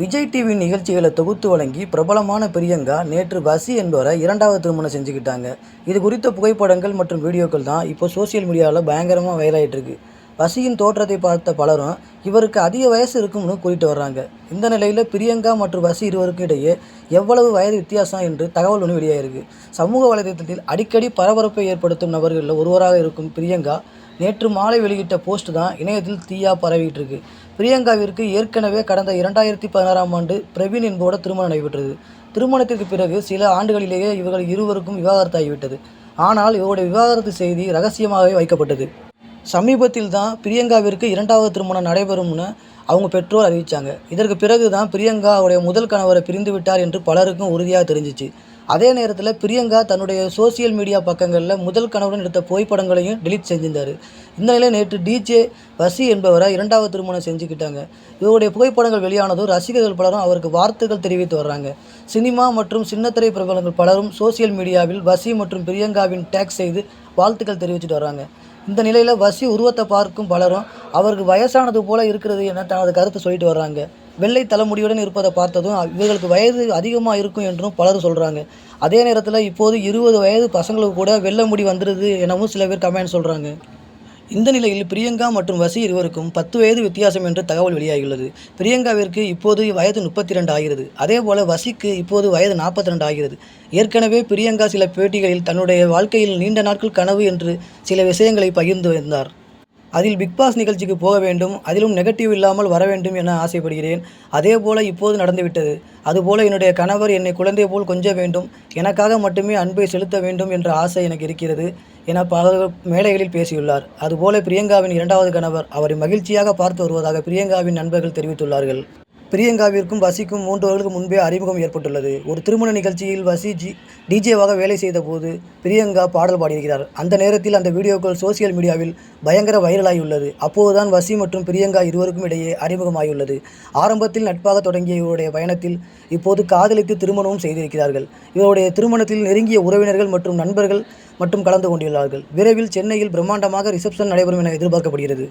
Vijay TV நிகழ்ச்சிகளை தொகுத்து வழங்கி பிரபலமான பிரியங்கா நேற்று வசி என்பவரை இரண்டாவது திருமணம் செஞ்சுக்கிட்டாங்க. இது குறித்த புகைப்படங்கள் மற்றும் வீடியோக்கள் தான் இப்போ சோஷியல் மீடியாவில் பயங்கரமாக வைரலாயிட்டு இருக்குது வசியின் தோற்றத்தை பார்த்த பலரும் இவருக்கு அதிக வயசு இருக்கும்னு கூறிட்டு வர்றாங்க. இந்த நிலையில் பிரியங்கா மற்றும் வசி இருவருக்கும் இடையே எவ்வளவு வயது வித்தியாசம்? என்று தகவல் ஒன்று வெளியாயிருக்கு. சமூக வலைதளத்தில் அடிக்கடி பரபரப்பை ஏற்படுத்தும் நபர்களில் ஒருவராக இருக்கும் பிரியங்கா நேற்று மாலை வெளியிட்ட போஸ்ட் தான் இணையத்தில் தீயா பரவிட்டு இருக்கு பிரியங்காவிற்கு ஏற்கனவே கடந்த இரண்டாயிரத்தி பதினாறாம் ஆண்டு பிரவீன் என்போட திருமணம் நடைபெற்றது. திருமணத்திற்கு பிறகு சில ஆண்டுகளிலேயே இவர்கள் இருவருக்கும் விவாகரத்தாகிவிட்டது. ஆனால் இவருடைய விவாகரத்து செய்தி ரகசியமாகவே வைக்கப்பட்டது. சமீபத்தில் தான் பிரியங்காவிற்கு இரண்டாவது திருமணம் நடைபெறும்னு அவங்க பெற்றோர் அறிவித்தாங்க இதற்கு பிறகு தான் பிரியங்கா அவருடைய முதல் கணவரை பிரிந்து விட்டார் என்று பலருக்கும் உறுதியாக தெரிஞ்சிச்சு. அதே நேரத்தில் பிரியங்கா தன்னுடைய சோஷியல் மீடியா பக்கங்களில் முதல் கணவருடன் எடுத்த புகைப்படங்களையும் டெலீட் செஞ்சிருந்தார். இந்த நிலையில் நேற்று டிஜே வசி என்பவரை இரண்டாவது திருமணம் செஞ்சுக்கிட்டாங்க. இவருடைய புகைப்படங்கள் வெளியானதும் ரசிகர்கள் பலரும் அவருக்கு வாழ்த்துக்கள் தெரிவித்து வர்றாங்க. சினிமா மற்றும் சின்னத்திரை பிரபலங்கள் பலரும் சோஷியல் மீடியாவில் வசி மற்றும் பிரியங்காவின் டேக் செய்து வாழ்த்துக்கள் தெரிவிச்சிட்டு வர்றாங்க. இந்த நிலையில் வசி உருவத்தை பார்க்கும் பலரும் அவருக்கு வயசானது போல இருக்கிறது என தனது கருத்தை சொல்லிட்டு வர்றாங்க. வெள்ளை தலைமுடியுடன் இருப்பதை பார்த்ததும் இவர்களுக்கு வயது அதிகமாக இருக்கும் என்றும் பலரும் சொல்கிறாங்க அதே நேரத்தில் இப்போது இருபது வயது பசங்களுக்கு கூட வெள்ளை முடி வந்துடுது எனவும் சில பேர் கமெண்ட் சொல்கிறாங்க இந்த நிலையில் பிரியங்கா மற்றும் வசி இருவருக்கும் பத்து வயது வித்தியாசம் என்று தகவல் வெளியாகியுள்ளது. பிரியங்காவிற்கு இப்போது வயது முப்பத்தி ரெண்டு ஆகிறது. அதேபோல வசிக்கு இப்போது வயது நாற்பத்தி ரெண்டு ஆகிறது. ஏற்கனவே பிரியங்கா சில பேட்டிகளில் தன்னுடைய வாழ்க்கையில் நீண்ட நாட்கள் கனவு என்று சில விஷயங்களை பகிர்ந்து வந்தார். அதில் பிக் பாஸ் நிகழ்ச்சிக்கு போக வேண்டும் அதிலும் நெகட்டிவ் இல்லாமல் வர வேண்டும் என ஆசைப்படுகிறேன். அதே போல இப்போது நடந்துவிட்டது. அதுபோல என்னுடைய கணவர் என்னை குழந்தை போல் கொஞ்ச வேண்டும் எனக்காக மட்டுமே அன்பை செலுத்த வேண்டும் என்ற ஆசை எனக்கு இருக்கிறது என பல மேடைகளில் பேசியுள்ளார். அதுபோல பிரியங்காவின் இரண்டாவது கணவர் அவரை மகிழ்ச்சியாக பார்த்து வருவதாக பிரியங்காவின் நண்பர்கள் தெரிவித்துள்ளார்கள். பிரியங்காவிற்கும் வசிக்கும் மூன்று வருடங்களுக்கு முன்பே அறிமுகம் ஏற்பட்டுள்ளது. ஒரு திருமண நிகழ்ச்சியில் வசி ஜி டிஜேவாக வேலை செய்த போது பிரியங்கா பாடல் பாடியிருக்கிறார். அந்த நேரத்தில் அந்த வீடியோக்கள் சோசியல் மீடியாவில் பயங்கர வைரலாகியுள்ளது. அப்போதுதான் வசி மற்றும் பிரியங்கா இருவருக்கும் இடையே அறிமுகமாகியுள்ளது. ஆரம்பத்தில் நட்பாக தொடங்கிய இவருடைய பயணத்தில் இப்போது காதலித்து திருமணமும் செய்திருக்கிறார்கள். இவருடைய திருமணத்தில் நெருங்கிய உறவினர்கள் மற்றும் நண்பர்கள் மட்டும் கலந்து கொண்டுள்ளார்கள். விரைவில் சென்னையில் பிரம்மாண்டமாக ரிசப்ஷன் நடைபெறும் என எதிர்பார்க்கப்படுகிறது.